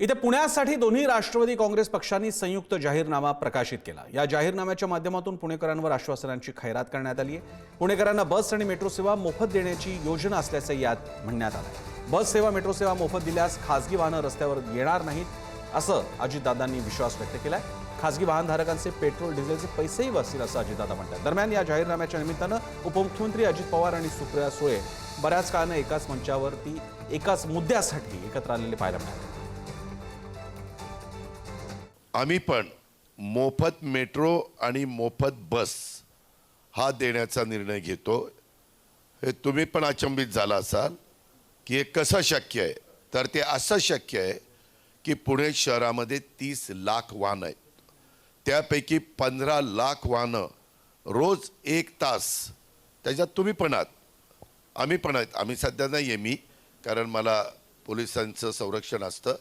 इथे पुण्यासाठी दोन्ही राष्ट्रवादी काँग्रेस पक्षांनी संयुक्त जाहीरनामा प्रकाशित केला. या जाहीरनाम्याच्या माध्यमातून पुणेकरांवर आश्वासनांची खैरात करण्यात आली आहे पुणेकरांना बस आणि मेट्रो सेवा मोफत देण्याची योजना असल्याचं यात म्हणण्यात आलं बस सेवा मेट्रो सेवा मोफत दिल्यास खासगी वाहनं रस्त्यावर येणार नाहीत असं अजितदादांनी विश्वास व्यक्त केला आहे खासगी वाहनधारकांचे पेट्रोल डिझेलचे पैसेही वाचतील असं अजितदादा म्हणतात. दरम्यान या जाहीरनाम्याच्या निमित्तानं उपमुख्यमंत्री अजित पवार आणि सुप्रिया सुळे बऱ्याच काळानं एकाच मंचावरती एकाच मुद्द्यासाठी एकत्र आलेले पाहायला मिळाले. आम्ही पण मोफत मेट्रो आणि मोफत बस हा देण्याचा निर्णय घेतो. हे तुम्ही पण अचंबित झाला असाल की हे कसं शक्य आहे? तर ते असं शक्य आहे की पुणे शहरामध्ये तीस लाख वाहनं आहेत. त्यापैकी पंधरा लाख वाहनं रोज एक तास त्याच्यात तुम्ही पण आहात. आम्ही पण आहेत. आम्ही सध्या नाही आहे मी कारण मला पोलिसांचं संरक्षण असतं.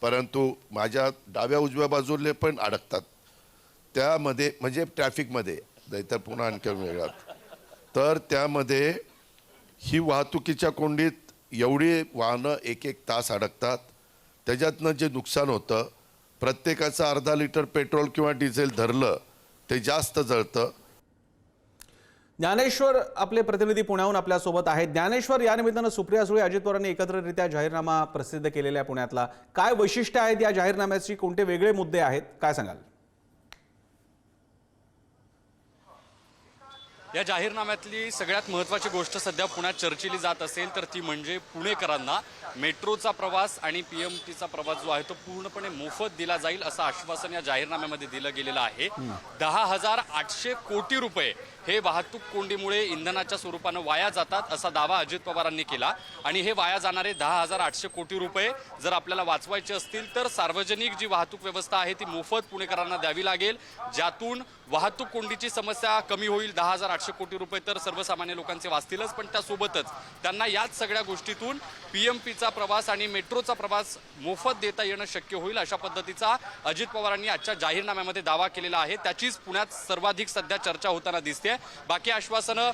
परंतु माझ्या डाव्या उजव्या बाजूले पण अडकतात. त्यामध्ये म्हणजे ट्रॅफिकमध्ये नाहीतर पुन्हा आणखी वेगळात. तर त्यामध्ये ही वाहतुकीच्या कोंडीत एवढी वाहनं एक एक तास अडकतात. त्याच्यातनं जे नुकसान होतं प्रत्येकाचं अर्धा लिटर पेट्रोल किंवा डिझेल धरलं ते जास्त जळतं. ज्ञानेश्वर आपले प्रतिनिधी पुण्याहून आपल्यासोबत आहेत. ज्ञानेश्वर या निमित्तानं सुप्रिया सुळे अजित पवारांनी एकत्ररित्या जाहीरनामा प्रसिद्ध केलेला आहे पुण्यातला. काय वैशिष्ट्य आहेत या जाहीरनाम्याची? कोणते वेगळे मुद्दे आहेत? काय सांगाल? या जाहीरनाम्यातली सगळ्यात महत्त्वाची गोष्ट सध्या पुण्यात चर्चिली जात असेल तर ती म्हणजे पुणेकरांना मेट्रोचा प्रवास आणि पी एम टीचा प्रवास जो आहे तो पूर्णपणे मोफत दिला जाईल असं आश्वासन या जाहीरनाम्यामध्ये दिलं गेलेलं आहे. दहा हजार आठशे कोटी रुपये हे वाहतूक कोंडीमुळे इंधनाच्या स्वरूपानं वाया जातात असा दावा अजित पवारांनी केला. आणि हे वाया जाणारे दहा हजार आठशे कोटी रुपये जर आपल्याला वाचवायचे असतील तर सार्वजनिक जी वाहतूक व्यवस्था आहे ती मोफत पुणेकरांना द्यावी लागेल ज्यातून वाहतूक कोंडीची समस्या कमी होईल दहा हजार आठशे कोटी रुपये तर सर्वसामान्य लोकांचे वाचतीलच पण त्यासोबतच त्यांना याच सगळ्या गोष्टीतून पी एम पीचा प्रवास आणि मेट्रोचा प्रवास मोफत देता येणं शक्य होईल अशा पद्धतीचा अजित पवारांनी आजच्या जाहीरनाम्यामध्ये दावा केलेला आहे. त्याचीच पुण्यात सर्वाधिक सध्या चर्चा होताना दिसते बाकी आश्वासनं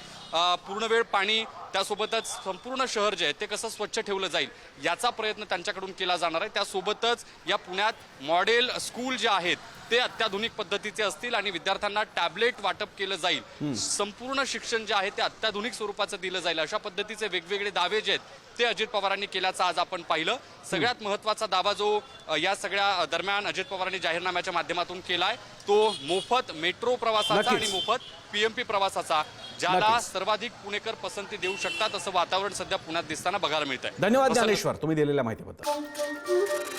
पूर्ण वेळ पाणी त्यासोबतच संपूर्ण शहर जे आहे ते कसं स्वच्छ ठेवलं जाईल याचा प्रयत्न त्यांच्याकडून केला जाणार आहे. त्यासोबतच या पुण्यात मॉडेल स्कूल जे आहेत ते अत्याधुनिक पद्धतीचे असतील आणि विद्यार्थ्यांना टॅबलेट वाटप केलं जाईल. संपूर्ण शिक्षण जे आहे ते अत्याधुनिक स्वरूपाचं दिलं जाईल. अशा पद्धतीचे वेगवेगळे दावे जे आहेत ते अजित पवारांनी केल्याचं आज आपण पाहिलं. सगळ्यात महत्त्वाचा दावा जो या सगळ्या दरम्यान अजित पवारांनी जाहीरनाम्याच्या माध्यमातून केलाय तो मोफत मेट्रो प्रवासाचा. आणि मोफत पीएमपी प्रवासाचा ज्याला. सर्वाधिक पुणेकर पसंती देऊ शकतात असं वातावरण सध्या पुण्यात दिसताना बघायला मिळत आहे धन्यवाद ज्ञानेश्वर तुम्ही दिलेल्या माहितीबद्दल